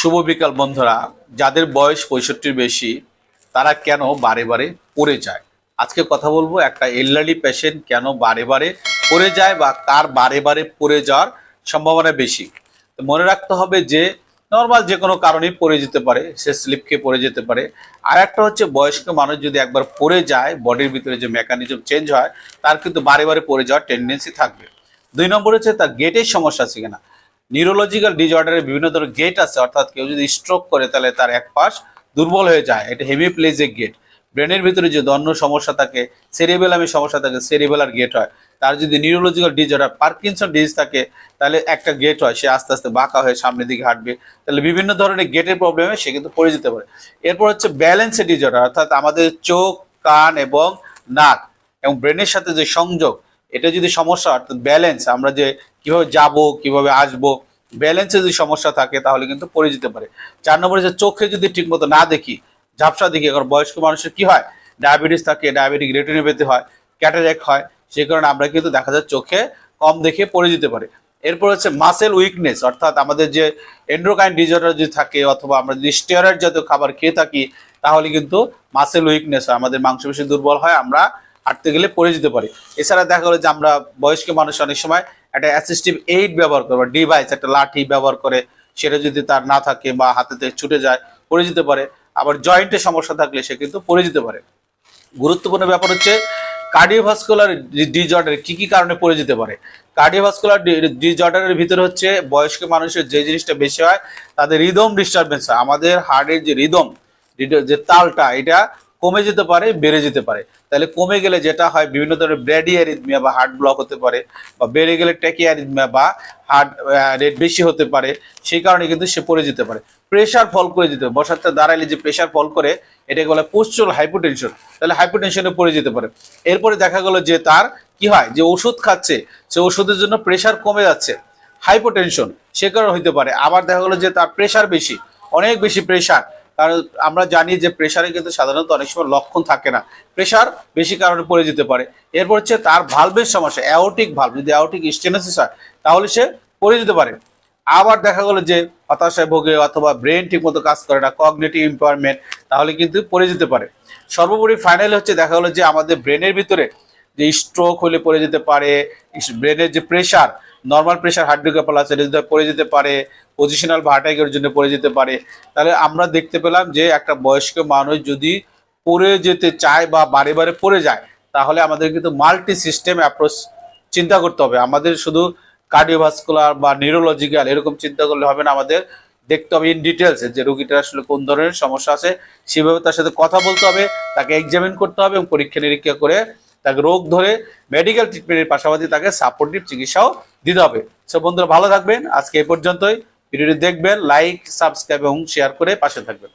শুভ বিকাল বন্ধুরা। যাদের বয়স পঁয়ষট্টির বেশি, তারা কেন বারে বারে পড়ে যায়? আজকে কথা বলব একটা এল্ডারলি পেশেন্ট কেন বারে বারে পড়ে যায় বা কার বারে বারে পড়ে যাওয়ার সম্ভাবনা বেশি। মনে রাখতে হবে যে নর্মাল যে কোনো কারণেই পড়ে যেতে পারে, সে স্লিপ খেয়ে পড়ে যেতে পারে। আর একটা হচ্ছে বয়স্ক মানুষ যদি একবার পড়ে যায় বডির ভিতরে যে মেকানিজম চেঞ্জ হয়, তার কিন্তু বারে বারে পড়ে যাওয়ার টেন্ডেন্সি থাকবে। দুই নম্বর হচ্ছে তার গেটের সমস্যা আছে কিনা? নিউরোলজিক্যাল ডিজঅর্ডারের বিভিন্ন ধরনের গেট আছে, অর্থাৎ কেউ যদি স্ট্রোক করে তাহলে তার এক পাশ দুর্বল হয়ে যায়। এটা হেমিপ্লেজিক গেট ব্রেনের ভিতরে যে দন্য সমস্যা থাকে সেরিবেলামের সমস্যা থাকে সেরিবেলার গেট হয়। তার যদি নিউরোলজিক্যাল ডিজঅর্ডার পার্কিনসন ডিজিজ থাকে, তাহলে একটা গেট হয়, সে আস্তে আস্তে বাঁকা হয়ে সামনের দিকে হাঁটবে। তাহলে বিভিন্ন ধরনের গেটের প্রবলেমে সে কিন্তু পড়ে যেতে পারে। এরপর হচ্ছে ব্যালেন্সের ডিজঅর্ডার অর্থাৎ আমাদের চোখ, কান এবং নাক এবং ব্রেনের সাথে যে সংযোগ, এটা যদি সমস্যা অর্থাৎ ব্যালেন্স আমরা যে কীভাবে যাব, কীভাবে আসব ব্যালেন্সে যদি সমস্যা থাকে, তাহলে কিন্তু পড়ে যেতে পারে। চার নম্বরে যে চোখে যদি ঠিকমতো না দেখি, ঝাপসা দেখি, এখন বয়স্ক মানুষের কি হয়? ডায়াবেটিস থাকে, ডায়াবেটিক রেটিনোপ্যাথি হয়, ক্যাটারেক হয়, সেই কারণে আমরা কিন্তু দেখা যায় চোখে কম দেখে পড়ে যেতে পারে। এরপর হচ্ছে মাসেল উইকনেস অর্থাৎ আমাদের যে এন্ড্রোকাইন ডিজর্ডার যদি থাকে, অথবা আমরা যদি স্টেরয়েড জাতীয় খাবার খেয়ে থাকি, তাহলে কিন্তু মাসেল উইকনেস হয়, আমাদের মাংসপেশি দুর্বল হয়, আমরা হাঁটতে গেলে পড়ে যেতে পারি। এছাড়া দেখা গেলো যে আমরা বয়স্ক মানুষ অনেক সময় একটা অ্যাসিস্টিভ এইড ব্যবহার করে ডিভাইস একটা লাঠি ব্যবহার করে, সেটা যদি তার না থাকে বা হাতে থেকে ছুটে যায়, পড়ে যেতে পারে। আবার জয়েন্টের সমস্যা থাকলে সে কিন্তু পড়ে যেতে পারে। গুরুত্বপূর্ণ ব্যাপার হচ্ছে কার্ডিওভাস্কুলার ডিজর্ডার কি কি কারণে পড়ে যেতে পারে? কার্ডিওভাস্কুলার ডিজর্ডারের ভিতরে হচ্ছে বয়স্ক মানুষের যে জিনিসটা বেশি হয়, তাদের রিদম ডিস্টারবেন্স হয়। আমাদের হার্টের যে রিদম যে তালটা, এটা কমে যেতে পারে, বেড়ে যেতে পারে। তাহলে কমে গেলে যেটা হয়, বিভিন্ন ধরনের ব্র্যাডি অ্যারিথমিয়া বা হার্ট ব্লক হতে পারে বা বেড়ে গেলে ট্যাকি অ্যারিথমিয়া বা হার্ট রেট বেশি হতে পারে, সেই কারণে কিন্তু সে পড়ে যেতে পারে। প্রেশার ফল করে যেতে পারে, বসাতে দাঁড়াইলে যে প্রেশার ফল করে, এটাকে বলে পোস্টুরাল হাইপোটেনশন, তাহলে হাইপোটেনশনে পড়ে যেতে পারে। এরপরে দেখা গেল যে তার কি হয়, যে ওষুধ খাচ্ছে, সে ওষুধের জন্য প্রেশার কমে যাচ্ছে, হাইপোটেনশন, সে কারণে হইতে পারে। আবার দেখা গেলো যে তার প্রেশার বেশি, অনেক বেশি প্রেশার কারণ আমরা জানি যে প্রেশারে কিন্তু সাধারণত অনেক সময় লক্ষণ থাকে না। প্রেশার বেশি কারণে পড়ে যেতে পারে। এরপর হচ্ছে তার ভালভের সমস্যা অ্যাওটিক ভালভ যদি অ্যাওটিক স্টেনোসিস হয়, তাহলে সে পড়ে যেতে পারে। আবার দেখা গেলো যে হতাশায় ভোগে অথবা ব্রেন ঠিক মতো কাজ করে না কগনেটিভ ইম্পায়ারমেন্ট তাহলে কিন্তু পড়ে যেতে পারে। সর্বোপরি ফাইনাল হচ্ছে দেখা গেলো যে আমাদের ব্রেনের ভিতরে যে স্ট্রোক হলে পড়ে যেতে পারে ব্রেনের যে প্রেশার নর্মাল প্রেশার হাইড্রোকাপাল আছে পড়ে যেতে পারে পজিশনাল ভার্টাইগের জন্য পড়ে যেতে পারে। তাহলে আমরা দেখতে পেলাম যে একটা বয়স্ক মানুষ যদি পড়ে যেতে চায় বা বারে বারে পড়ে যায়, তাহলে আমাদের কিন্তু মাল্টি সিস্টেম অ্যাপ্রোচ চিন্তা করতে হবে। আমাদের শুধু কার্ডিওভাস্কুলার বা নিউরোলজিক্যাল এরকম চিন্তা করলে হবে না, আমাদের দেখতে হবে ইন ডিটেলস যে রোগীটার আসলে কোন ধরনের সমস্যা আছে, সেভাবে তার সাথে কথা বলতে হবে, তাকে এক্সামিন করতে হবে এবং পরীক্ষা নিরীক্ষা করে তাকে রোগ ধরে মেডিকেল ট্রিটমেন্টের পাশাপাশি তাকে সাপোর্টিভ চিকিৎসাও দিতে হবে। সব বন্ধুরা ভালো থাকবেন। আজকে এ পর্যন্তই। ভিডিওটি দেখবেন লাইক সাবস্ক্রাইব এবং শেয়ার করে পাশে থাকবেন।